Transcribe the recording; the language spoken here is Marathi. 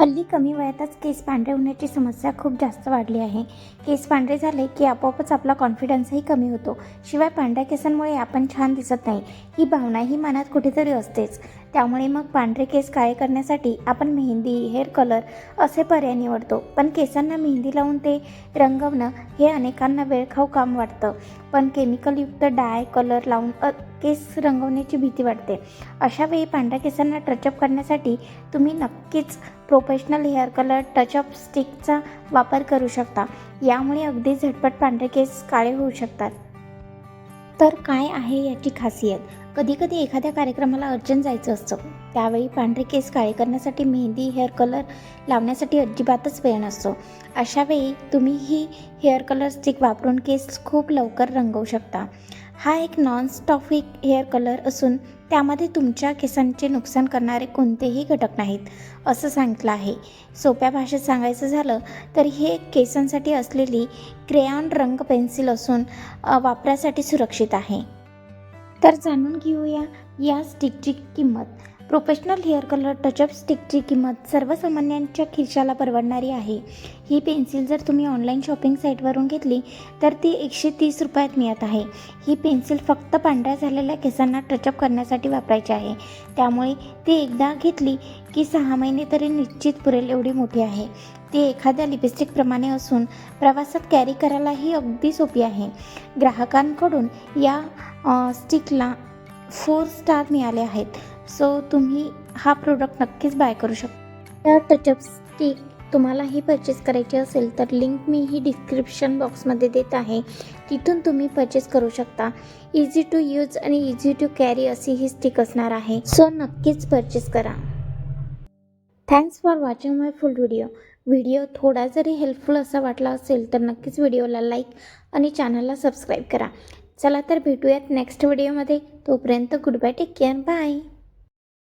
हल्ली कमी वयातच केस पांढरे होण्याची समस्या खूप जास्त वाढली आहे. केस पांढरे झाले की आपोआपच आपला कॉन्फिडन्सही कमी होतो. शिवाय पांढऱ्या केसांमुळे आपण छान दिसत नाही. ही भावनाही मनात कुठेतरी असतेच. त्यामुळे मग पांढरे केस काळे करण्यासाठी आपण मेहंदी हेअर कलर असे पर्याय निवडतो. पण केसांना मेहंदी लावून ते रंगवणं हे अनेकांना वेळखाऊ काम वाटतं. पण केमिकलयुक्त डाय कलर लावून केस रंगवण्याची भीती वाटते. अशा वेळी पांढऱ्या केसांना टचअप करण्यासाठी तुम्ही नक्कीच professional hair colour touch up स्टिकचा वापर करू शकता. यामुळे अगदी झटपट पांढरे केस काळे होऊ शकतात. तर काय आहे याची खासियत? कधीकधी एखाद्या कार्यक्रमाला अर्जंट जायचं असतं. त्यावेळी पांढरे केस काळे करण्यासाठी मेहंदी हेअर कलर लावण्यासाठी अजिबातच वेळ नसतो. अशा वेळी तुम्ही ही हेअर कलर स्टिक वापरून केस खूप लवकर रंगवू शकता. हा एक नॉन स्टॉफिक हेअर कलर असून त्यामध्ये तुमच्या केसांचे नुकसान करणारे कोणतेही घटक नाहीत असं सांगितलं आहे. सोप्या भाषेत सांगायचं झालं तर हे केसांसाठी असलेली क्रेयॉन रंग पेन्सिल असून वापरासाठी सुरक्षित आहे. तर जाणून घेऊया या स्टिकची किंमत. Professional hair colour touch up स्टिकची किंमत सर्वसामान्यांच्या खिशाला परवडणारी आहे. ही पेन्सिल जर तुम्ही ऑनलाईन शॉपिंग साईटवरून घेतली तर ती एकशे तीस रुपयात मिळत आहे. ही पेन्सिल फक्त पांढऱ्या झालेल्या केसांना टचअप करण्यासाठी वापरायची आहे. त्यामुळे ती एकदा घेतली की सहा महिने तरी निश्चित पुरेल एवढी मोठी आहे. ती एखाद्या लिपस्टिकप्रमाणे असून प्रवासात कॅरी करायलाही अगदी सोपी आहे. ग्राहकांकडून या स्टिकला फोर स्टार मिळाले आहेत. सो तुम्ही हा प्रोडक्ट नक्कीच बाय करू शकता तर टचअप स्टिक तुम्हालाही परचेस करायची असेल तर लिंक मी ही डिस्क्रिप्शन बॉक्समध्ये देत आहे. तिथून तुम्ही परचेस करू शकता. इझी टू यूज आणि इझी टू कॅरी अशी ही स्टिक असणार आहे. सो नक्कीच परचेस करा. Thanks for watching my full video video थोडा जरी हेल्पफुल असा वाटला असेल तर नक्कीच व्हिडिओला लाईक आणि चॅनलला सबस्क्राईब करा. चला तर भेटूयात नेक्स्ट व्हिडिओमध्ये तोपर्यंत good bye take care bye